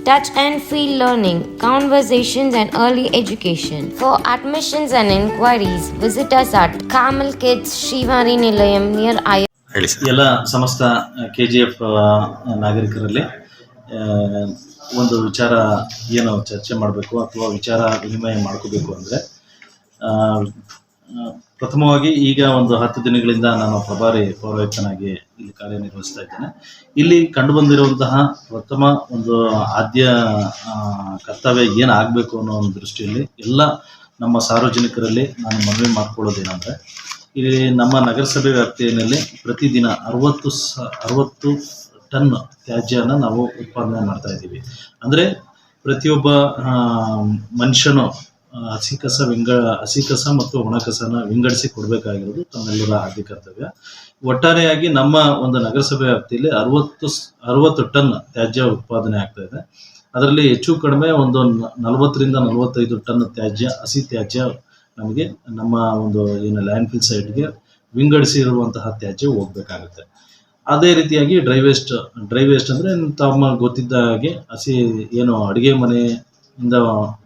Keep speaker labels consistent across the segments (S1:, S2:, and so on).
S1: touch and feel learning, conversations, and early education. For admissions and inquiries, visit us at Kamal Kids Shivari Nilayam near I.
S2: ಎಲ್ಲ ಸಮಸ್ತ K G F ನಾಗರಿಕರಲ್ಲಿ ಒಂದು ವಿಚಾರ ಏನು ಚರ್ಚೆ ಮಾಡಬೇಕು ಅಥವಾ ವಿಚಾರ ವಿನಿಮಯ ಮಾಡ್ಕೋಬೇಕು ಅಂದರೆ ಪ್ರಥಮವಾಗಿ ಈಗ ಒಂದು ಹತ್ತು ದಿನಗಳಿಂದ ನಾನು ಪ್ರಭಾರಿ ಪೌರಾಯುಕ್ತನಾಗಿ ಇಲ್ಲಿ ಕಾರ್ಯನಿರ್ವಹಿಸ್ತಾ ಇದ್ದೇನೆ. ಇಲ್ಲಿ ಕಂಡುಬಂದಿರುವಂತಹ ಪ್ರಥಮ ಒಂದು ಆದ್ಯ ಕರ್ತವ್ಯ ಏನಾಗಬೇಕು ಅನ್ನೋ ಒಂದು ದೃಷ್ಟಿಯಲ್ಲಿ ಎಲ್ಲ ನಮ್ಮ ಸಾರ್ವಜನಿಕರಲ್ಲಿ ನಾನು ಮನವಿ ಮಾಡ್ಕೊಳ್ಳೋದೇನೆಂದರೆ, ಇಲ್ಲಿ ನಮ್ಮ ನಗರಸಭೆ ವ್ಯಾಪ್ತಿಯಲ್ಲಿ ಪ್ರತಿದಿನ ಅರವತ್ತು ಸ, ಅರವತ್ತು ಟನ್ ತ್ಯಾಜ್ಯನ ನಾವು ಉತ್ಪಾದನೆ ಮಾಡ್ತಾ ಇದ್ದೀವಿ. ಅಂದರೆ ಪ್ರತಿಯೊಬ್ಬ ಮನುಷ್ಯನು ಹಸಿ ಕಸ ವಿಂಗ ಹಸಿ ಕಸ ಮತ್ತು ಒಣ ಕಸನ ವಿಂಗಡಿಸಿ ಕೊಡಬೇಕಾಗಿರೋದು ತಮ್ಮೆಲ್ಲರ ಆದ್ಯ ಕರ್ತವ್ಯ. ಒಟ್ಟಾರೆಯಾಗಿ ನಮ್ಮ ಒಂದು ನಗರಸಭೆ ವ್ಯಾಪ್ತಿಯಲ್ಲಿ ಅರವತ್ತು ಅರವತ್ತು ಟನ್ ತ್ಯಾಜ್ಯ ಉತ್ಪಾದನೆ ಆಗ್ತಾ ಇದೆ. ಅದರಲ್ಲಿ ಹೆಚ್ಚು ಕಡಿಮೆ ಒಂದು ನಲವತ್ತರಿಂದ ನಲವತ್ತೈದು ಟನ್ ತ್ಯಾಜ್ಯ, ಹಸಿ ತ್ಯಾಜ್ಯ ನಮಗೆ ನಮ್ಮ ಒಂದು ಏನು ಲ್ಯಾಂಡ್ ಫಿಲ್ ಸೈಡ್ಗೆ ವಿಂಗಡಿಸಿರುವಂತಹ ತ್ಯಾಜ್ಯ ಹೋಗ್ಬೇಕಾಗುತ್ತೆ. ಅದೇ ರೀತಿಯಾಗಿ ಡ್ರೈ ವೇಸ್ಟ್ ಡ್ರೈ ವೇಸ್ಟ್ ಅಂದರೆ ತಮ್ಮ ಗೊತ್ತಿದ್ದ ಹಾಗೆ ಹಸಿ ಏನು ಅಡುಗೆ ಮನೆಯಿಂದ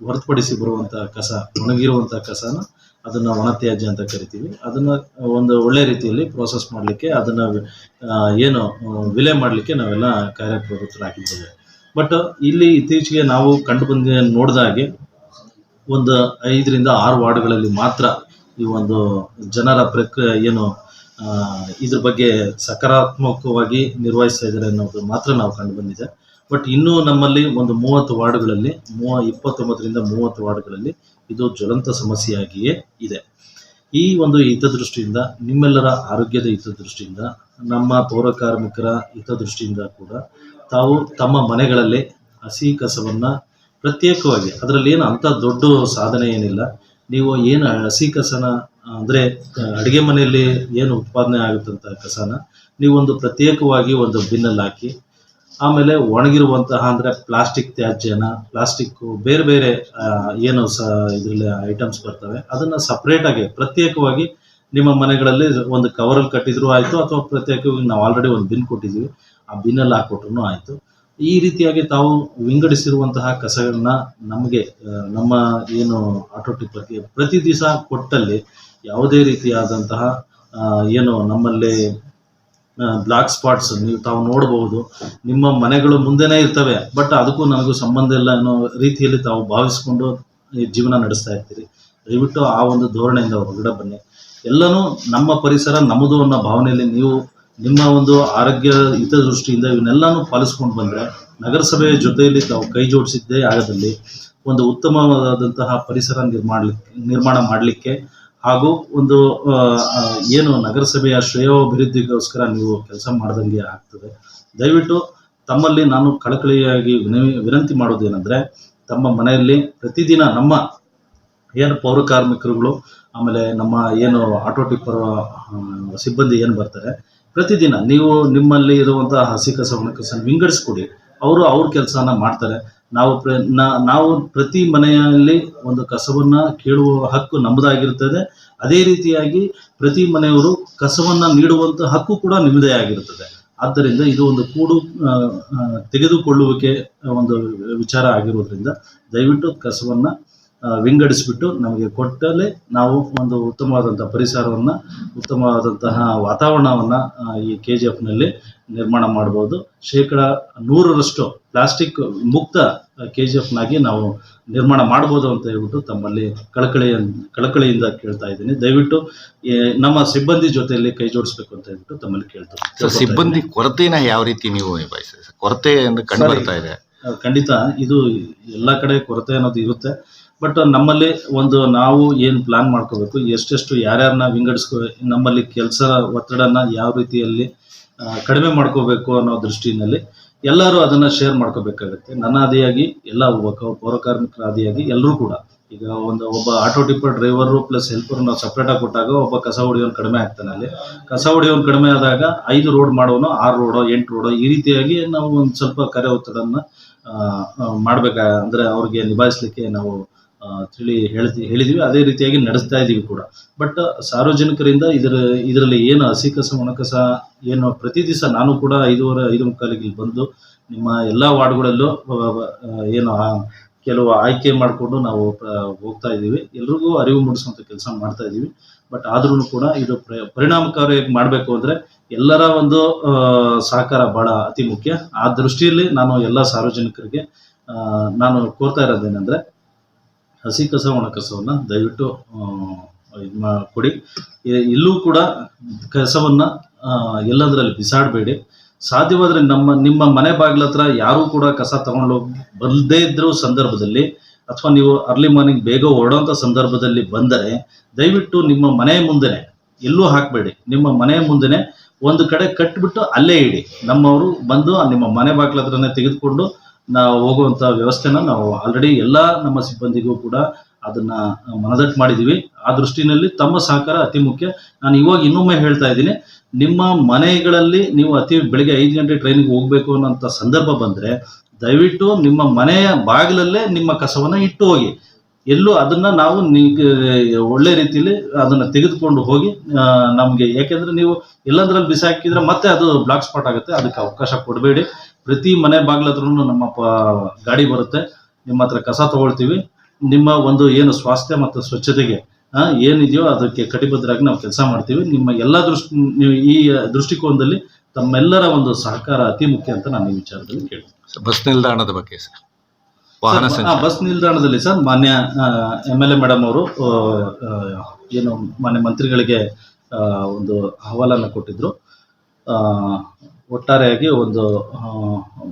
S2: ಹೊರತುಪಡಿಸಿ ಬರುವಂಥ ಕಸ ಒಣಗಿರುವಂಥ ಕಸನ ಅದನ್ನು ಒಣ ತ್ಯಾಜ್ಯ ಅಂತ ಕರಿತೀವಿ. ಅದನ್ನು ಒಂದು ಒಳ್ಳೆ ರೀತಿಯಲ್ಲಿ ಪ್ರೋಸೆಸ್ ಮಾಡಲಿಕ್ಕೆ ಅದನ್ನು ಏನು ವಿಲೆ ಮಾಡಲಿಕ್ಕೆ ನಾವೆಲ್ಲ ಕಾರ್ಯಪ್ರವೃತ್ತರಾಗಿದ್ದೇವೆ ಬಟ್ ಇಲ್ಲಿ ಇತ್ತೀಚೆಗೆ ನಾವು ಕಂಡು ಬಂದ ನೋಡಿದ ಹಾಗೆ ಒಂದು ಐದರಿಂದ ಆರು ವಾರ್ಡ್ಗಳಲ್ಲಿ ಮಾತ್ರ ಈ ಒಂದು ಜನರ ಪ್ರಕ್ರಿಯೆ ಏನು ಇದ್ರ ಬಗ್ಗೆ ಸಕಾರಾತ್ಮಕವಾಗಿ ನಿರ್ವಹಿಸ್ತಾ ಇದ್ದಾರೆ ಅನ್ನೋದು ಮಾತ್ರ ನಾವು ಕಂಡು ಬಂದಿದೆ. ಬಟ್ ಇನ್ನೂ ನಮ್ಮಲ್ಲಿ ಒಂದು ಮೂವತ್ತು ವಾರ್ಡ್ಗಳಲ್ಲಿ, ಮೂವ, ಇಪ್ಪತ್ತೊಂಬತ್ತರಿಂದ ಮೂವತ್ತು ವಾರ್ಡ್ಗಳಲ್ಲಿ ಇದು ಜ್ವಲಂತ ಸಮಸ್ಯೆಯಾಗಿಯೇ ಇದೆ. ಈ ಒಂದು ಹಿತದೃಷ್ಟಿಯಿಂದ, ನಿಮ್ಮೆಲ್ಲರ ಆರೋಗ್ಯದ ಹಿತದೃಷ್ಟಿಯಿಂದ, ನಮ್ಮ ಪೌರ ಕಾರ್ಮಿಕರ ಹಿತದೃಷ್ಟಿಯಿಂದ ಕೂಡ ತಾವು ತಮ್ಮ ಮನೆಗಳಲ್ಲಿ ಹಸಿ ಕಸವನ್ನು ಪ್ರತ್ಯೇಕವಾಗಿ, ಅದರಲ್ಲಿ ಏನು ಅಂಥ ದೊಡ್ಡ ಸಾಧನೆ ಏನಿಲ್ಲ. ನೀವು ಏನು ಹಸಿ ಕಸನ, ಅಂದರೆ ಅಡುಗೆ ಮನೆಯಲ್ಲಿ ಏನು ಉತ್ಪಾದನೆ ಆಗುತ್ತಂಥ ಕಸನ, ನೀವೊಂದು ಪ್ರತ್ಯೇಕವಾಗಿ ಒಂದು ಬಿನ್ನಲ್ಲಿ ಹಾಕಿ ಆಮೇಲೆ ಒಣಗಿರುವಂತಹ ಅಂದರೆ ಪ್ಲಾಸ್ಟಿಕ್ ತ್ಯಾಜ್ಯನ, ಪ್ಲಾಸ್ಟಿಕ್ಕು ಬೇರೆ ಬೇರೆ ಏನು ಸ ಇದರಲ್ಲಿ ಐಟಮ್ಸ್ ಬರ್ತವೆ, ಅದನ್ನು ಸಪ್ರೇಟಾಗಿ ಪ್ರತ್ಯೇಕವಾಗಿ ನಿಮ್ಮ ಮನೆಗಳಲ್ಲಿ ಒಂದು ಕವರಲ್ಲಿ ಕಟ್ಟಿದ್ರು ಆಯಿತು, ಅಥವಾ ಪ್ರತ್ಯೇಕವಾಗಿ ನಾವು ಆಲ್ರೆಡಿ ಒಂದು ಬಿನ್ ಕೊಟ್ಟಿದ್ದೀವಿ ಆ ಬಿನ್ನಲ್ಲಿ ಹಾಕ್ಕೊಟ್ರು ಆಯಿತು. ಈ ರೀತಿಯಾಗಿ ತಾವು ವಿಂಗಡಿಸಿರುವಂತಹ ಕಸಗಳನ್ನ ನಮಗೆ ನಮ್ಮ ಏನು ಆಟೋ ಟಿಪ್ಪರ್ಗೆ ಪ್ರತಿ ದಿವಸ ಕೊಟ್ಟಲ್ಲಿ ಯಾವುದೇ ರೀತಿಯಾದಂತಹ ಏನು ನಮ್ಮಲ್ಲಿ ಬ್ಲಾಕ್ ಸ್ಪಾಟ್ಸ್ ನೀವು ತಾವು ನೋಡಬಹುದು ನಿಮ್ಮ ಮನೆಗಳು ಮುಂದೆನೇ ಇರ್ತವೆ ಬಟ್ ಅದಕ್ಕೂ ನನಗೂ ಸಂಬಂಧ ಇಲ್ಲ ಅನ್ನೋ ರೀತಿಯಲ್ಲಿ ತಾವು ಭಾವಿಸ್ಕೊಂಡು ಜೀವನ ನಡೆಸ್ತಾ ಇರ್ತೀರಿ. ದಯವಿಟ್ಟು ಆ ಒಂದು ಧೋರಣೆಯಿಂದ ಹೊರಗಡೆ ಬನ್ನಿ. ಎಲ್ಲನೂ ನಮ್ಮ ಪರಿಸರ ನಮ್ಮದು ಅನ್ನೋ ಭಾವನೆಯಲ್ಲಿ ನೀವು ನಿಮ್ಮ ಒಂದು ಆರೋಗ್ಯ ಹಿತದೃಷ್ಟಿಯಿಂದ ಇವನ್ನೆಲ್ಲನೂ ಪಾಲಿಸ್ಕೊಂಡು ಬಂದರೆ ನಗರಸಭೆಯ ಜೊತೆಯಲ್ಲಿ ತಾವು ಕೈ ಜೋಡಿಸಿದ್ದೇ ಆಗದಲ್ಲಿ ಒಂದು ಉತ್ತಮವಾದಂತಹ ಪರಿಸರ ನಿರ್ಮಾಣ ನಿರ್ಮಾಣ ಮಾಡಲಿಕ್ಕೆ ಹಾಗೂ ಒಂದು ಏನು ನಗರಸಭೆಯ ಶ್ರೇಯೋಭಿವೃದ್ಧಿಗೋಸ್ಕರ ನೀವು ಕೆಲಸ ಮಾಡ್ದಂಗೆ ಆಗ್ತದೆ. ದಯವಿಟ್ಟು ತಮ್ಮಲ್ಲಿ ನಾನು ಕಳಕಳಿಯಾಗಿ ವಿನಂತಿ ಮಾಡೋದೇನೆಂದರೆ, ತಮ್ಮ ಮನೆಯಲ್ಲಿ ಪ್ರತಿದಿನ ನಮ್ಮ ಏನು ಪೌರ ಕಾರ್ಮಿಕರುಗಳು, ಆಮೇಲೆ ನಮ್ಮ ಏನು ಆಟೋ ಟಿಪ್ಪರ್ ಸಿಬ್ಬಂದಿ ಏನು ಬರ್ತಾರೆ, ಪ್ರತಿದಿನ ನೀವು ನಿಮ್ಮಲ್ಲಿ ಇರುವಂಥ ಹಸಿ ಕಸ ಒಣ ಕಸ ವಿಂಗಡಿಸ್ಕೊಡಿ. ಅವರು ಅವ್ರ ಕೆಲಸನ ಮಾಡ್ತಾರೆ. ನಾವು ಪ್ರ ನಾವು ಪ್ರತಿ ಮನೆಯಲ್ಲಿ ಒಂದು ಕಸವನ್ನ ಕೇಳುವ ಹಕ್ಕು ನಮ್ಮದಾಗಿರುತ್ತದೆ. ಅದೇ ರೀತಿಯಾಗಿ ಪ್ರತಿ ಮನೆಯವರು ಕಸವನ್ನ ನೀಡುವಂಥ ಹಕ್ಕು ಕೂಡ ನಿಮ್ಮದೇ ಆಗಿರುತ್ತದೆ ಆದ್ದರಿಂದ ಇದು ಒಂದು ಕೂಡು ತೆಗೆದುಕೊಳ್ಳುವಿಕೆ ಒಂದು ವಿಚಾರ ಆಗಿರೋದ್ರಿಂದ ದಯವಿಟ್ಟು ಕಸವನ್ನ ವಿಂಗಡಿಸಿಬಿಟ್ಟು ನಮಗೆ ಕೊಟ್ಟಲ್ಲಿ ನಾವು ಒಂದು ಉತ್ತಮವಾದಂಥ ಪರಿಸರವನ್ನ, ಉತ್ತಮವಾದಂತಹ ವಾತಾವರಣವನ್ನು ಈ ಕೆ ಜಿ ಎಫ್ನಲ್ಲಿ ನಿರ್ಮಾಣ ಮಾಡ್ಬೋದು. ಶೇಕಡ ನೂರರಷ್ಟು ಪ್ಲಾಸ್ಟಿಕ್ ಮುಕ್ತ ಕೆ ಜಿ ಎಫ್ನಾಗಿ ನಾವು ನಿರ್ಮಾಣ ಮಾಡ್ಬೋದು ಅಂತ ಹೇಳ್ಬಿಟ್ಟು ತಮ್ಮಲ್ಲಿ ಕಳಕಳಿಯ ಕಳಕಳಿಯಿಂದ ಕೇಳ್ತಾ ಇದ್ದೀನಿ. ದಯವಿಟ್ಟು ನಮ್ಮ ಸಿಬ್ಬಂದಿ ಜೊತೆಯಲ್ಲಿ ಕೈ ಜೋಡಿಸ್ಬೇಕು ಅಂತ ಹೇಳ್ಬಿಟ್ಟು ತಮ್ಮಲ್ಲಿ
S3: ಕೇಳ್ತಾರೆ ಸಿಬ್ಬಂದಿ ಕೊರತೆನ ಯಾವ ರೀತಿ ನೀವು ಕೊರತೆ ಕಂಡು ಬರ್ತಾ ಇದೆ.
S2: ಖಂಡಿತ ಇದು ಎಲ್ಲ ಕಡೆ ಕೊರತೆ ಅನ್ನೋದು ಇರುತ್ತೆ. ಬಟ್ ನಮ್ಮಲ್ಲಿ ಒಂದು ನಾವು ಏನು ಪ್ಲಾನ್ ಮಾಡ್ಕೋಬೇಕು ಎಷ್ಟೆಷ್ಟು ಯಾರ್ಯಾರನ್ನ ವಿಂಗಡಿಸ್ಕೋ ನಮ್ಮಲ್ಲಿ ಕೆಲಸ ಒತ್ತಡನ ಯಾವ ರೀತಿಯಲ್ಲಿ ಕಡಿಮೆ ಮಾಡ್ಕೋಬೇಕು ಅನ್ನೋ ದೃಷ್ಟಿನಲ್ಲಿ ಎಲ್ಲರೂ ಅದನ್ನ ಶೇರ್ ಮಾಡ್ಕೋಬೇಕಾಗತ್ತೆ. ನನ್ನ ಆದಿಯಾಗಿ ಎಲ್ಲ ಒಬ್ಬ ಪೌರ ಕಾರ್ಮಿಕರ ಆದಿಯಾಗಿ ಎಲ್ಲರೂ ಕೂಡ. ಈಗ ಒಂದು ಒಬ್ಬ auto tipper driver plus helper ನಾವು ಸಪ್ರೇಟಾಗಿ ಕೊಟ್ಟಾಗ ಒಬ್ಬ ಕಸ ಹೊಡೆಯೋನು ಕಡಿಮೆ ಆಗ್ತಾನೆ ಅಲ್ಲಿ. ಕಸ ಹೊಡೆಯೋನು ಕಡಿಮೆ ಆದಾಗ ಐದು ರೋಡ್ ಮಾಡೋನು, ಆರು ರೋಡೋ ಎಂಟು ರೋಡೋ ಈ ರೀತಿಯಾಗಿ ನಾವು ಒಂದು ಸ್ವಲ್ಪ ಕರೆ ಒತ್ತಡನ್ನ ಮಾಡ್ಬೇಕ, ಅಂದ್ರೆ ಅವ್ರಿಗೆ ನಿಭಾಯಿಸ್ಲಿಕ್ಕೆ ನಾವು ತಿಳಿ ಹೇಳ್ತಿ, ಹೇಳಿದೀವಿ. ಅದೇ ರೀತಿಯಾಗಿ ನಡೆಸ್ತಾ ಇದೀವಿ ಕೂಡ. ಬಟ್ ಸಾರ್ವಜನಿಕರಿಂದ ಇದರ, ಇದರಲ್ಲಿ ಏನು ಹಸಿ ಕಸ ಒಣಕಸ ಏನು ಪ್ರತಿ ದಿವಸ ನಾನು ಕೂಡ ಐದೂವರೆ, ಐದು ಮುಕ್ಕಾಲಿಗೆ ಬಂದು ನಿಮ್ಮ ಎಲ್ಲ ವಾರ್ಡ್ಗಳಲ್ಲೂ ಏನು ಕೆಲವು ಆಯ್ಕೆ ಮಾಡಿಕೊಂಡು ನಾವು ಹೋಗ್ತಾ ಇದ್ದೀವಿ ಎಲ್ರಿಗೂ ಅರಿವು ಮೂಡಿಸುವಂಥ ಕೆಲಸ ಮಾಡ್ತಾ ಇದ್ದೀವಿ ಬಟ್ ಆದ್ರೂ ಕೂಡ ಇದು ಪ್ರ- ಪರಿಣಾಮಕಾರಿಯಾಗಿ ಮಾಡಬೇಕು ಅಂದ್ರೆ ಎಲ್ಲರ ಒಂದು ಸಹಕಾರ ಬಹಳ ಅತಿ ಮುಖ್ಯ. ಆ ದೃಷ್ಟಿಯಲ್ಲಿ ನಾನು ಎಲ್ಲ ಸಾರ್ವಜನಿಕರಿಗೆ ನಾನು ಕೋರ್ತಾ ಇರೋದೇನೆಂದ್ರೆ ಹಸಿ ಕಸ ಒಣ ಕಸವನ್ನ ದಯವಿಟ್ಟು ಇದು ಕೊಡಿ. ಇಲ್ಲೂ ಕೂಡ ಕಸವನ್ನ ಎಲ್ಲದರಲ್ಲಿ ಬಿಸಾಡಬೇಡಿ. ಸಾಧ್ಯವಾದರೆ ನಮ್ಮ, ನಿಮ್ಮ ಮನೆ ಬಾಗಿಲ ಹತ್ರ ಯಾರೂ ಕೂಡ ಕಸ ತಗೊಂಡು ಬರದೇ ಇದ್ದರೂ ಸಂದರ್ಭದಲ್ಲಿ, ಅಥವಾ ನೀವು ಅರ್ಲಿ ಮಾರ್ನಿಂಗ್ ಬೇಗ ಹೊರಡೋಂಥ ಸಂದರ್ಭದಲ್ಲಿ ಬಂದರೆ, ದಯವಿಟ್ಟು ನಿಮ್ಮ ಮನೆ ಮುಂದೆನೆ, ಎಲ್ಲೂ ಹಾಕಬೇಡಿ. ನಿಮ್ಮ ಮನೆ ಮುಂದೆನೆ ಒಂದು ಕಡೆ ಕಟ್ಬಿಟ್ಟು ಅಲ್ಲೇ ಇಡಿ. ನಮ್ಮವರು ಬಂದು ನಿಮ್ಮ ಮನೆ ಬಾಗಿಲ ಹತ್ರನೇ ತೆಗೆದುಕೊಂಡು ನಾವು ಹೋಗುವಂತ ವ್ಯವಸ್ಥೆನ ನಾವು ಆಲ್ರೆಡಿ ಎಲ್ಲ ನಮ್ಮ ಸಿಬ್ಬಂದಿಗೂ ಕೂಡ ಅದನ್ನ ಮನದಟ್ಟು ಮಾಡಿದೀವಿ. ಆ ದೃಷ್ಟಿನಲ್ಲಿ ತಮ್ಮ ಸಹಕಾರ ಅತಿ ಮುಖ್ಯ. ನಾನು ಇವಾಗ ಇನ್ನೊಮ್ಮೆ ಹೇಳ್ತಾ ಇದ್ದೀನಿ, ನಿಮ್ಮ ಮನೆಗಳಲ್ಲಿ ನೀವು ಅತಿ ಬೆಳಿಗ್ಗೆ ಐದು ಗಂಟೆ ಟ್ರೈನಿಗೆ ಹೋಗ್ಬೇಕು ಅನ್ನೋಂಥ ಸಂದರ್ಭ ಬಂದ್ರೆ ದಯವಿಟ್ಟು ನಿಮ್ಮ ಮನೆಯ ಬಾಗಿಲಲ್ಲೇ ನಿಮ್ಮ ಕಸವನ್ನ ಇಟ್ಟು ಹೋಗಿ. ಎಲ್ಲೂ ಅದನ್ನ ನಾವು ಒಳ್ಳೆ ರೀತಿಯಲ್ಲಿ ಅದನ್ನ ತೆಗೆದುಕೊಂಡು ಹೋಗಿ ನಮ್ಗೆ. ಯಾಕೆಂದ್ರೆ ನೀವು ಎಲ್ಲಂದ್ರಲ್ಲಿ ಬಿಸಾಕಿದ್ರೆ ಮತ್ತೆ ಅದು ಬ್ಲಾಕ್ ಸ್ಪಾಟ್ ಆಗುತ್ತೆ. ಅದಕ್ಕೆ ಅವಕಾಶ ಕೊಡಬೇಡಿ. ಪ್ರತಿ ಮನೆ ಬಾಗಿಲ ಹತ್ರನೂ ನಮ್ಮ ಪ- ಗಾಡಿ ಬರುತ್ತೆ. ನಿಮ್ಮ ಹತ್ರ ಕಸ ತಗೊಳ್ತೀವಿ. ನಿಮ್ಮ ಒಂದು ಏನು ಸ್ವಾಸ್ಥ್ಯ ಮತ್ತು ಸ್ವಚ್ಛತೆಗೆ ಏನಿದೆಯೋ ಅದಕ್ಕೆ ಕಟಿಬದ್ಧರಾಗಿ ನಾವು ಕೆಲಸ ಮಾಡ್ತೀವಿ. ನಿಮ್ಮ ಎಲ್ಲ ದೃಷ್ಟಿ ನೀವು ಈ ದೃಷ್ಟಿಕೋನದಲ್ಲಿ ತಮ್ಮೆಲ್ಲರ ಒಂದು ಸಹಕಾರ ಅತಿ ಮುಖ್ಯ ಅಂತ ನಾನು ಈ ವಿಚಾರದಲ್ಲಿ ಕೇಳ್ತೀನಿ.
S3: ಬಸ್ ನಿಲ್ದಾಣದ ಬಗ್ಗೆ ಸರ್. ವಾಹನ
S2: ಬಸ್ ನಿಲ್ದಾಣದಲ್ಲಿ ಸರ್ ಮಾನ್ಯ ಎಂ ಎಲ್ ಎ ಮೇಡಮ್ ಅವರು ಏನು ಮಾನ್ಯ ಮಂತ್ರಿಗಳಿಗೆ ಒಂದು ಅಹವಾಲನ್ನು ಕೊಟ್ಟಿದ್ರು. ಆ, ಒಟ್ಟಾರೆಯಾಗಿ ಒಂದು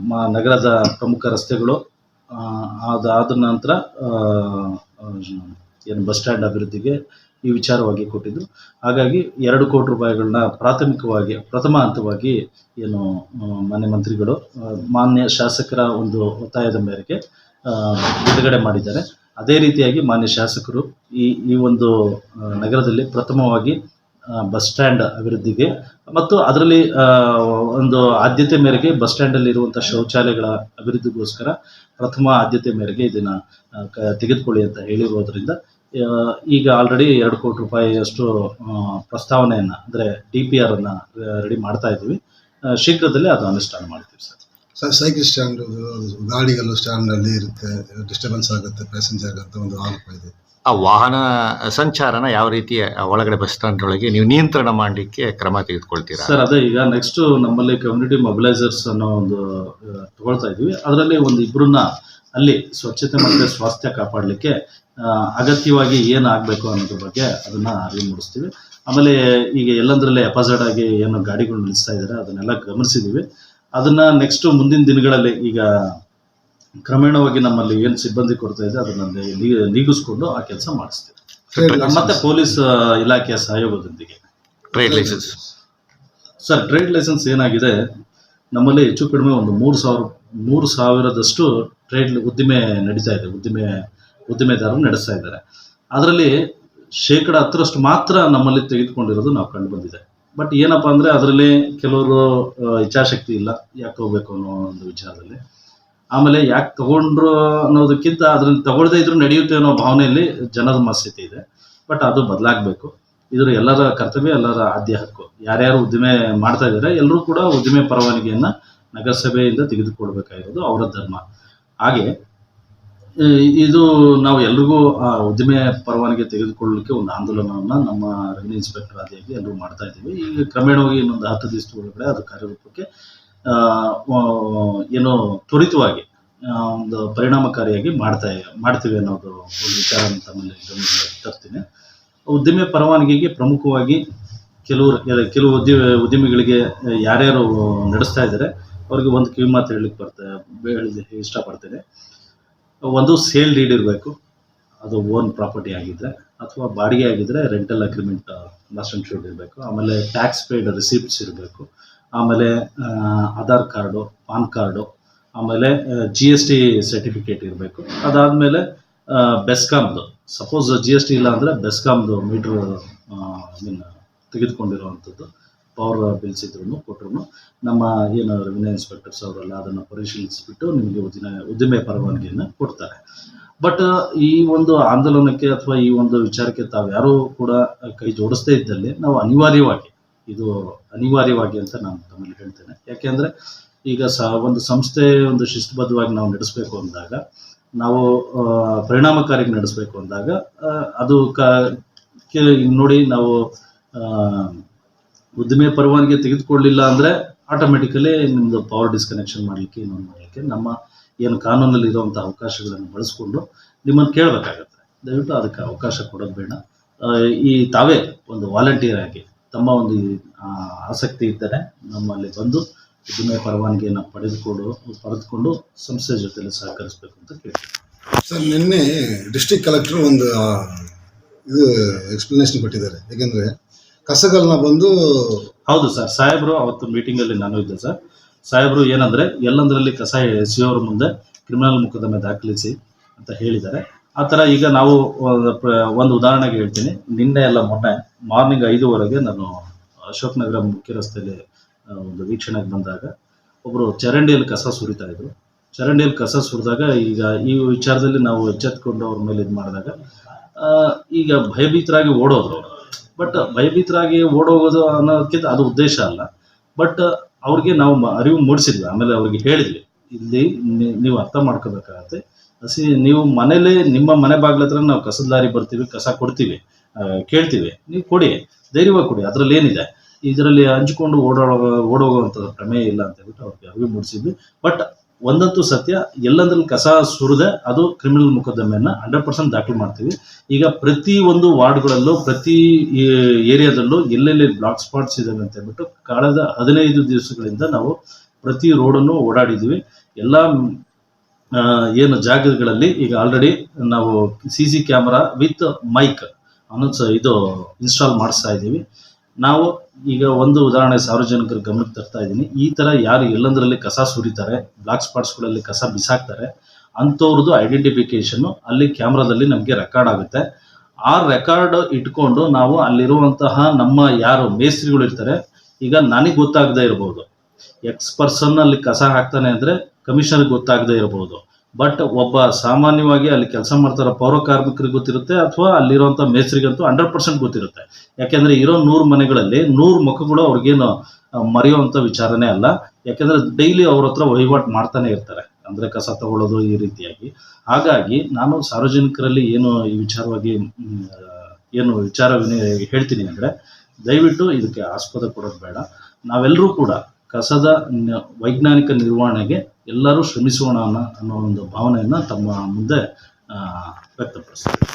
S2: ಮಾ, ನಗರದ ಪ್ರಮುಖ ರಸ್ತೆಗಳು ಅದಾದ ನಂತರ ಏನು ಬಸ್ ಸ್ಟ್ಯಾಂಡ್ ಅಭಿವೃದ್ಧಿಗೆ ಈ ವಿಚಾರವಾಗಿ ಕೊಟ್ಟಿದ್ದು ಹಾಗಾಗಿ ಎರಡು ಕೋಟಿ ರೂಪಾಯಿಗಳನ್ನ ಪ್ರಾಥಮಿಕವಾಗಿ, ಪ್ರಥಮ ಹಂತವಾಗಿ ಏನು ಮಾನ್ಯ ಮಂತ್ರಿಗಳು ಮಾನ್ಯ ಶಾಸಕರ ಒಂದು ಒತ್ತಾಯದ ಮೇರೆಗೆ ಬಿಡುಗಡೆ ಮಾಡಿದ್ದಾರೆ. ಅದೇ ರೀತಿಯಾಗಿ ಮಾನ್ಯ ಶಾಸಕರು ಈ ಈ ಒಂದು ನಗರದಲ್ಲಿ ಪ್ರಥಮವಾಗಿ ಬಸ್ ಸ್ಟ್ಯಾಂಡ್ ಅಭಿವೃದ್ಧಿಗೆ ಮತ್ತು ಅದರಲ್ಲಿ ಒಂದು ಆದ್ಯತೆ ಮೇರೆಗೆ ಬಸ್ ಸ್ಟ್ಯಾಂಡಲ್ಲಿ ಇರುವಂಥ ಶೌಚಾಲಯಗಳ ಅಭಿವೃದ್ಧಿಗೋಸ್ಕರ ಪ್ರಥಮ ಆದ್ಯತೆ ಮೇರೆಗೆ ಇದನ್ನ ತೆಗೆದುಕೊಳ್ಳಿ ಅಂತ ಹೇಳಿರೋದ್ರಿಂದ ಈಗ ಆಲ್ರೆಡಿ ಎರಡು ಕೋಟಿ ರೂಪಾಯಿಯಷ್ಟು ಪ್ರಸ್ತಾವನೆಯನ್ನು, ಅಂದರೆ ಡಿ ಪಿ ಆರ್ ಅನ್ನ ರೆಡಿ ಮಾಡ್ತಾ ಇದ್ದೀವಿ. ಶೀಘ್ರದಲ್ಲೇ ಅದು ಅನುಷ್ಠಾನ ಮಾಡ್ತೀವಿ ಸರ್.
S4: ಸರ್ ಸೈಕಲ್ ಸ್ಟ್ಯಾಂಡ್, ಗಾಡಿಗಳು ಸ್ಟ್ಯಾಂಡ್ನಲ್ಲಿ ಇರುತ್ತೆ, ಡಿಸ್ಟರ್ಬೆನ್ಸ್ ಆಗುತ್ತೆ, ಪ್ಯಾಸೆಂಜರ್ ಅಂತ ಒಂದು ಆರೋಪ ಇದೆ.
S3: ಆ ವಾಹನ ಸಂಚಾರನ ಯಾವ ರೀತಿ ಒಳಗಡೆ ಬಸ್ ಸ್ಟ್ಯಾಂಡ್ ಒಳಗೆ ನೀವು ನಿಯಂತ್ರಣ ಮಾಡಲಿಕ್ಕೆ ಕ್ರಮ ತೆಗೆದುಕೊಳ್ತೀರಾ?
S2: ಸರ್, ಅದೇ ಈಗ ನೆಕ್ಸ್ಟ್ ನಮ್ಮಲ್ಲಿ ಕಮ್ಯುನಿಟಿ ಮೊಬಿಲೈಸರ್ಸ್ ಅನ್ನೋ ಒಂದು ತಗೊಳ್ತಾ ಇದೀವಿ. ಅದರಲ್ಲಿ ಒಂದು ಇಬ್ಬರನ್ನ ಅಲ್ಲಿ ಸ್ವಚ್ಛತೆ ಮತ್ತು ಸ್ವಾಸ್ಥ್ಯ ಕಾಪಾಡಲಿಕ್ಕೆ ಅಗತ್ಯವಾಗಿ ಏನು ಆಗಬೇಕು ಅನ್ನೋದ್ರ ಬಗ್ಗೆ ಅದನ್ನ ಅರಿವು ಮೂಡಿಸ್ತೀವಿ. ಆಮೇಲೆ ಈಗ ಎಲ್ಲಂದ್ರಲ್ಲಿ ಅಪಾಸಿಟ್ ಆಗಿ ಏನು ಗಾಡಿಗಳು ನಿಲ್ಲಿಸ್ತಾ ಇದ್ದಾರೆ ಅದನ್ನೆಲ್ಲ ಗಮನಿಸಿದ್ದೀವಿ ಅದನ್ನ ನೆಕ್ಸ್ಟ್ ಮುಂದಿನ ದಿನಗಳಲ್ಲಿ ಈಗ ಕ್ರಮೇಣವಾಗಿ ನಮ್ಮಲ್ಲಿ ಏನು ಸಿಬ್ಬಂದಿ ಕೊಡ್ತಾ ಇದೆ ಅದನ್ನ ನೀಗಿಸ್ಕೊಂಡು ಆ ಕೆಲಸ ಮಾಡಿಸ್ತೀವಿ. ಮತ್ತೆ ಪೊಲೀಸ್ ಇಲಾಖೆಯ ಸಹಯೋಗದೊಂದಿಗೆ.
S3: Trade license
S2: sir trade license ಏನಾಗಿದೆ? ನಮ್ಮಲ್ಲಿ ಹೆಚ್ಚು ಕಡಿಮೆ ಒಂದು ಮೂರು ಸಾವಿರ ಮೂರು ಸಾವಿರದಷ್ಟು ಟ್ರೇಡ್ ಉದ್ದಿಮೆ ನಡೀತಾ ಇದೆ ಉದ್ದಿಮೆ ಉದ್ದಿಮೆದಾರರು ನಡೆಸ್ತಾ ಇದ್ದಾರೆ. ಅದರಲ್ಲಿ ಶೇಕಡ ಹತ್ತರಷ್ಟು ಮಾತ್ರ ನಮ್ಮಲ್ಲಿ ತೆಗೆದುಕೊಂಡಿರೋದು ನಾವು ಕಂಡು ಬಂದಿದೆ. ಬಟ್ ಏನಪ್ಪಾ ಅಂದರೆ ಅದರಲ್ಲಿ ಕೆಲವರು ಇಚ್ಛಾಶಕ್ತಿ ಇಲ್ಲ ಯಾಕೆ ಹೋಗ್ಬೇಕು ಅನ್ನೋ ಒಂದು ವಿಚಾರದಲ್ಲಿ. ಆಮೇಲೆ ಯಾಕೆ ತಗೊಂಡ್ರು ಅನ್ನೋದಕ್ಕಿಂತ ಅದನ್ನ ತಗೊಳ್ದೇ ಇದ್ರೂ ನಡೆಯುತ್ತೆ ಅನ್ನೋ ಭಾವನೆಯಲ್ಲಿ ಜನರ ಮನಸ್ಥಿತಿ ಇದೆ. ಬಟ್ ಅದು ಬದಲಾಗಬೇಕು. ಇದ್ರ ಎಲ್ಲರ ಕರ್ತವ್ಯ, ಎಲ್ಲರ ಆದ್ಯ ಹಕ್ಕು. ಯಾರ್ಯಾರು ಉದ್ದಿಮೆ ಮಾಡ್ತಾ ಇದ್ದಾರೆ ಎಲ್ಲರೂ ಕೂಡ ಉದ್ದಿಮೆ ಪರವಾನಗಿಯನ್ನು ನಗರಸಭೆಯಿಂದ ತೆಗೆದುಕೊಳ್ಬೇಕಾಗಿರೋದು ಅವರ ಧರ್ಮ. ಹಾಗೆ ಇದು ನಾವು ಎಲ್ರಿಗೂ ಆ ಉದ್ದಿಮೆ ಪರವಾನಗಿ ತೆಗೆದುಕೊಳ್ಳಲಿಕ್ಕೆ ಒಂದು ಆಂದೋಲನವನ್ನ ನಮ್ಮ ರೆವಿನ್ಯೂ ಇನ್ಸ್ಪೆಕ್ಟರ್ ಆದಿಯಾಗಿ ಎಲ್ಲರೂ ಮಾಡ್ತಾ ಇದ್ದೀವಿ. ಈಗ ಕ್ರಮೇಣವಾಗಿ ಇನ್ನೊಂದು ಹತ್ತು ದಿವಸದ ಒಳಗಡೆ ಅದು ಕಾರ್ಯರೂಪಕ್ಕೆ ಏನು ತ್ವರಿತವಾಗಿ ಒಂದು ಪರಿಣಾಮಕಾರಿಯಾಗಿ ಮಾಡ್ತಾ ಮಾಡ್ತೀವಿ ಅನ್ನೋದು ಒಂದು ವಿಚಾರ ತಮ್ಮಲ್ಲಿ ತರ್ತೀನಿ. ಉದ್ದಿಮೆ ಪರವಾನಗಿಗೆ ಪ್ರಮುಖವಾಗಿ ಕೆಲವರು ಕೆಲವು ಉದ್ಯಮ ಉದ್ಯಮಿಗಳಿಗೆ ಯಾರ್ಯಾರು ನಡೆಸ್ತಾ ಇದ್ದಾರೆ, ಅವ್ರಿಗೆ ಒಂದು ಕಿವಿ ಮಾತು ಹೇಳಲಿಕ್ಕೆ ಬರ್ತಾ ಇಷ್ಟಪಡ್ತೇನೆ. ಒಂದು ಸೇಲ್ ಡೀಡ್ ಇರಬೇಕು. ಅದು ಓನ್ ಪ್ರಾಪರ್ಟಿ ಆಗಿದ್ರೆ ಅಥವಾ ಬಾಡಿಗೆ ಆಗಿದ್ರೆ ರೆಂಟಲ್ ಅಗ್ರಿಮೆಂಟ್ ಲಾಸ್ಟ್ ಶೂಡ್ ಇರಬೇಕು. ಆಮೇಲೆ ಟ್ಯಾಕ್ಸ್ ಪೇಯ್ಡ್ ರಿಸಿಪ್ಟ್ಸ್ ಇರಬೇಕು. ಆಮೇಲೆ ಆಧಾರ್ ಕಾರ್ಡು, ಪಾನ್ ಕಾರ್ಡು, ಆಮೇಲೆ ಜಿ ಎಸ್ ಟಿ ಸರ್ಟಿಫಿಕೇಟ್ ಇರಬೇಕು. ಅದಾದಮೇಲೆ ಬೆಸ್ಕಾಮ್ದು. ಸಪೋಸ್ ಜಿ ಎಸ್ ಟಿ ಇಲ್ಲ ಅಂದರೆ ಬೆಸ್ಕಾಮ್ದು ಮೀಟ್ರ್ ಮೀನ್ ತೆಗೆದುಕೊಂಡಿರುವಂಥದ್ದು. ಪವರ್ ಬಿಲ್ಸ್ ಇದ್ರೂ ಕೊಟ್ಟರು ನಮ್ಮ ಏನು ರೆವಿನ್ಯೂ ಇನ್ಸ್ಪೆಕ್ಟರ್ಸ್ ಅವರೆಲ್ಲ ಅದನ್ನು ಪರಿಶೀಲಿಸಿಬಿಟ್ಟು ನಿಮಗೆ ಉದ್ದಿನ ಉದ್ದಿಮೆ ಪರವಾನಗಿಯನ್ನು ಕೊಡ್ತಾರೆ. ಬಟ್ ಈ ಒಂದು ಆಂದೋಲನಕ್ಕೆ ಅಥವಾ ಈ ಒಂದು ವಿಚಾರಕ್ಕೆ ತಾವು ಯಾರೂ ಕೂಡ ಕೈ ಜೋಡಿಸದೇ ಇದ್ದಲ್ಲಿ ನಾವು ಅನಿವಾರ್ಯವಾಗಿ ಇದು ಅನಿವಾರ್ಯವಾಗಿ ಅಂತ ನಾನು ತಮ್ಮಲ್ಲಿ ಹೇಳ್ತೇನೆ. ಯಾಕೆಂದರೆ ಈಗ ಸ ಒಂದು ಸಂಸ್ಥೆ ಒಂದು ಶಿಸ್ತುಬದ್ಧವಾಗಿ ನಾವು ನಡೆಸಬೇಕು ಅಂದಾಗ, ನಾವು ಪರಿಣಾಮಕಾರಿ ನಡೆಸಬೇಕು ಅಂದಾಗ ಅದು ಕ ನೋಡಿ ನಾವು ಉದ್ದಿಮೆ ಪರವಾನಗಿ ತೆಗೆದುಕೊಳ್ಳಿಲ್ಲ ಅಂದರೆ ಆಟೋಮೆಟಿಕಲಿ ನಿಮ್ಮದು ಪವರ್ ಡಿಸ್ಕನೆಕ್ಷನ್ ಮಾಡಲಿಕ್ಕೆ ಇನ್ನೊಂದು ಮಾಡಲಿಕ್ಕೆ ನಮ್ಮ ಏನು ಕಾನೂನಲ್ಲಿ ಇರುವಂಥ ಅವಕಾಶಗಳನ್ನು ಬಳಸ್ಕೊಂಡು ನಿಮ್ಮನ್ನು ಕೇಳಬೇಕಾಗತ್ತೆ. ದಯವಿಟ್ಟು ಅದಕ್ಕೆ ಅವಕಾಶ ಕೊಡೋದು ಬೇಡ. ಈ ತಾವೇ ಒಂದು ವಾಲಂಟಿಯರ್ ಆಗಿ ತಮ್ಮ ಒಂದು ಆಸಕ್ತಿ ಇದ್ದರೆ ನಮ್ಮಲ್ಲಿ ಬಂದು ಉದ್ದಿಮೆ ಪರವಾನಗಿಯನ್ನು ಪಡೆದುಕೊಂಡು ಪಡೆದುಕೊಂಡು ಸಂಸ್ಥೆ ಜೊತೆಯಲ್ಲಿ ಸಹಕರಿಸಬೇಕು ಅಂತ ಕೇಳ್ತೀನಿ.
S4: ಸರ್ ನಿನ್ನೆ ಡಿಸ್ಟಿಕ್ ಕಲೆಕ್ಟರ್ ಒಂದು ಇದು ಎಕ್ಸ್ಪ್ಲನೇಷನ್ ಕೊಟ್ಟಿದ್ದಾರೆ. ಯಾಕೆಂದ್ರೆ ಕಸಗಳನ್ನ ಬಂದು
S2: ಹೌದು ಸರ್ ಸಾಹೇಬರು ಅವತ್ತು ಮೀಟಿಂಗಲ್ಲಿ ನಾನು ಇದ್ದೆ ಸರ್. ಸಾಹೇಬರು ಏನಂದರೆ ಎಲ್ಲಂದರಲ್ಲಿ ಕಸ ಅವರ ಮುಂದೆ ಕ್ರಿಮಿನಲ್ ಮೊಕದ್ದಮೆ ದಾಖಲಿಸಿ ಅಂತ ಹೇಳಿದ್ದಾರೆ. ಆ ಥರ ಈಗ ನಾವು ಒಂದು ಉದಾಹರಣೆಗೆ ಹೇಳ್ತೀನಿ. ನಿನ್ನೆ ಎಲ್ಲ ಮೊನ್ನೆ, ಮಾರ್ನಿಂಗ್ ಐದುವರೆಗೆ ನಾನು ಅಶೋಕ್ ನಗರ ಮುಖ್ಯ ರಸ್ತೆಯಲ್ಲಿ ಒಂದು ವೀಕ್ಷಣೆಗೆ ಬಂದಾಗ ಒಬ್ಬರು ಚರಂಡಿಯಲ್ಲಿ ಕಸ ಸುರಿತಾ ಇದ್ರು. ಚರಂಡಿಯಲ್ಲಿ ಕಸ ಸುರಿದಾಗ ಈಗ ಈ ವಿಚಾರದಲ್ಲಿ ನಾವು ಎಚ್ಚೆತ್ಕೊಂಡು ಅವ್ರ ಮೇಲೆ ಇದು ಮಾಡಿದಾಗ ಈಗ ಭಯಭೀತರಾಗಿ ಓಡೋದ್ರು ಬಟ್ ಭಯಭೀತರಾಗಿ ಓಡೋಗೋದು ಅನ್ನೋದಕ್ಕಿಂತ ಅದು ಉದ್ದೇಶ ಅಲ್ಲ. ಬಟ್ ಅವ್ರಿಗೆ ನಾವು ಅರಿವು ಮೂಡಿಸಿದ್ವಿ. ಆಮೇಲೆ ಅವ್ರಿಗೆ ಹೇಳಿದ್ವಿ. ಇಲ್ಲಿ ನೀವು ಅರ್ಥ ಮಾಡ್ಕೋಬೇಕಾಗತ್ತೆ. ಹಸಿ, ನೀವು ಮನೇಲಿ ನಿಮ್ಮ ಮನೆ ಬಾಗ್ಲ ಹತ್ರ ನಾವು ಕಸದ ಲಾರಿ ಬರ್ತೀವಿ, ಕಸ ಕೊಡ್ತೀವಿ ಕೇಳ್ತೀವಿ. ನೀವು ಕೊಡಿ, ಧೈರ್ಯವಾಗಿ ಕೊಡಿ ಅದರಲ್ಲಿ ಏನಿದೆ ಇದರಲ್ಲಿ ಹಂಚ್ಕೊಂಡು ಓಡಾಡೋ ಓಡೋಗುವಂಥ ಪ್ರಮೇಯ ಇಲ್ಲ ಅಂತ ಹೇಳ್ಬಿಟ್ಟು ಅವ್ರಿಗೆ ಅರಿವು ಮೂಡಿಸಿದ್ವಿ. ಬಟ್ ಒಂದಂತೂ ಸತ್ಯ, ಎಲ್ಲಂದ್ರಲ್ಲಿ ಕಸ ಸುರಿದೆ, ಅದು ಕ್ರಿಮಿನಲ್ ಮೊಕದ್ದಮೆಯನ್ನು ಹಂಡ್ರೆಡ್ ಪರ್ಸೆಂಟ್ ದಾಖಲು ಮಾಡ್ತೀವಿ. ಈಗ ಪ್ರತಿ ಒಂದು ವಾರ್ಡ್ಗಳಲ್ಲೂ, ಪ್ರತಿ ಏರಿಯಾದಲ್ಲೂ ಎಲ್ಲೆಲ್ಲಿ ಬ್ಲಾಕ್ ಸ್ಪಾಟ್ಸ್ ಇದ್ದಾವೆ ಅಂತ ಹೇಳ್ಬಿಟ್ಟು ಕಳೆದ ಹದಿನೈದು ದಿವಸಗಳಿಂದ ನಾವು ಪ್ರತಿ ರೋಡನ್ನು ಓಡಾಡಿದ್ವಿ ಎಲ್ಲ ಏನು ಜಾಗಗಳಲ್ಲಿ ಈಗ ಆಲ್ರೆಡಿ ನಾವು C C camera with mic ಅನ್ನೋ ಇದು ಇನ್ಸ್ಟಾಲ್ ಮಾಡಿಸ್ತಾ ಇದ್ದೀವಿ. ನಾವು ಈಗ ಒಂದು ಉದಾಹರಣೆ ಸಾರ್ವಜನಿಕರ ಗಮನಕ್ಕೆ ತರ್ತಾ ಇದ್ದೀನಿ. ಈ ಥರ ಯಾರು ಎಲ್ಲಂದರಲ್ಲಿ ಕಸ ಸುರಿತಾರೆ ಬ್ಲಾಕ್ ಸ್ಪಾಟ್ಸ್ಗಳಲ್ಲಿ ಕಸ ಬಿಸಾಕ್ತಾರೆ, ಅಂಥವ್ರದ್ದು ಐಡೆಂಟಿಫಿಕೇಷನ್ನು ಅಲ್ಲಿ ಕ್ಯಾಮ್ರಾದಲ್ಲಿ ನಮಗೆ ರೆಕಾರ್ಡ್ ಆಗುತ್ತೆ. ಆ ರೆಕಾರ್ಡ್ ಇಟ್ಕೊಂಡು ನಾವು ಅಲ್ಲಿರುವಂತಹ ನಮ್ಮ ಯಾರು ಮೇಸ್ತ್ರಿಗಳು ಇರ್ತಾರೆ, ಈಗ ನನಗೆ ಗೊತ್ತಾಗದೇ ಇರ್ಬೋದು. ಎಕ್ಸ್ ಪರ್ಸನ್ ಅಲ್ಲಿ ಕಸ ಹಾಕ್ತಾನೆ ಅಂದರೆ ಕಮಿಷನರ್ಗೆ ಗೊತ್ತಾಗದೇ ಇರಬಹುದು. ಬಟ್ ಒಬ್ಬ ಸಾಮಾನ್ಯವಾಗಿ ಅಲ್ಲಿ ಕೆಲಸ ಮಾಡ್ತಾರೋ ಪೌರ ಕಾರ್ಮಿಕರಿಗೆ ಗೊತ್ತಿರುತ್ತೆ ಅಥವಾ ಅಲ್ಲಿರುವಂಥ ಮೇಸ್ತ್ರಿಗಂತೂ ಹಂಡ್ರೆಡ್ ಪರ್ಸೆಂಟ್ ಗೊತ್ತಿರುತ್ತೆ. ಯಾಕೆಂದ್ರೆ ಇರೋ ನೂರು ಮನೆಗಳಲ್ಲಿ ನೂರು ಮುಖಗಳು ಅವ್ರಿಗೇನು ಮರೆಯುವಂಥ ವಿಚಾರನೇ ಅಲ್ಲ. ಯಾಕೆಂದ್ರೆ ಡೈಲಿ ಅವ್ರ ಹತ್ರ ವಹಿವಾಟು ಮಾಡ್ತಾನೆ ಇರ್ತಾರೆ. ಅಂದ್ರೆ ಕಸ ತಗೊಳ್ಳೋದು ಈ ರೀತಿಯಾಗಿ. ಹಾಗಾಗಿ ನಾನು ಸಾರ್ವಜನಿಕರಲ್ಲಿ ಏನು ಈ ವಿಚಾರವಾಗಿ ಏನು ವಿಚಾರ ಹೇಳ್ತೀನಿ ಅಂದ್ರೆ ದಯವಿಟ್ಟು ಇದಕ್ಕೆ ಆಸ್ಪದ ಕೊಡೋದು ಬೇಡ. ನಾವೆಲ್ಲರೂ ಕೂಡ ಕಸದ ವೈಜ್ಞಾನಿಕ ನಿರ್ವಹಣೆಗೆ ಎಲ್ಲರೂ ಶ್ರಮಿಸೋಣ ಅನ್ನೋ ಒಂದು ಭಾವನೆಯನ್ನು ತಮ್ಮ ಮುಂದೆ ಆ, ವ್ಯಕ್ತಪಡಿಸ್ತೀವಿ